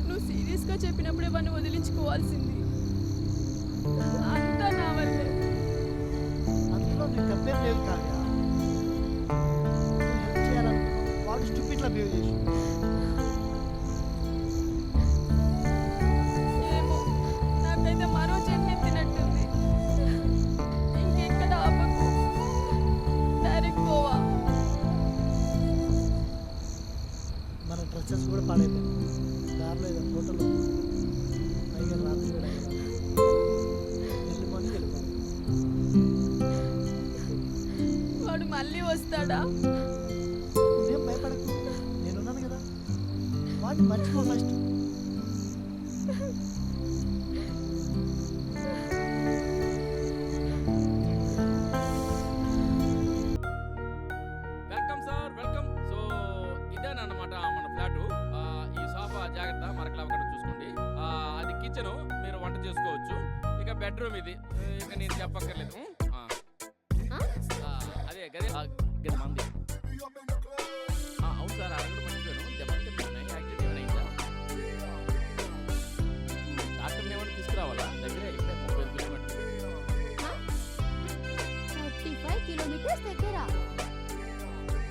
నువ్వు సీరియస్గా చెప్పినప్పుడే వాడిని వదిలించుకోవాల్సింది? అంతా నా వల్లే అందులో నీకు తప్పేం లేదు కాదు వాడు స్టూపిట్లా బిహేవ్ చేసి మన డ్రెస్సెస్ కూడా పాడైపోయాయి దారిలో ఏదో హోటల్ ఉంది. పైగా రాత్రి. ఎర్లీ మార్నింగ్ వెళ్ళిపోవాలి వాడు మళ్ళీ వస్తాడా? నువ్వేం భయపడకు. నేనున్నాను కదా. వాడిని మర్చిపో ఫస్ట్ ఇదేనన్నమాట మన ఫ్లాట్. ఈ సోఫా జాగ్రత్త మరకలు అవ్వకుండా చూసుకోండి. అది కిచెన్ మీరు వంట చేసుకోవచ్చు. ఇక బెడ్రూమ్ ఇది. ఇక నేను చెప్పక్కర్లేదు. అదే గదే గది మంది. అవును సార్ అది కూడా మర్చిపోయాను. దెబ్బలు తిన్నాయి యాక్సిడెంట్ ఏమైనా అయిందా? డాక్టర్ని ఏమైనా తీసుకురావాలా? దగ్గరే ఇక్కడే ముప్పై కిలోమీటర్స్ దగ్గర.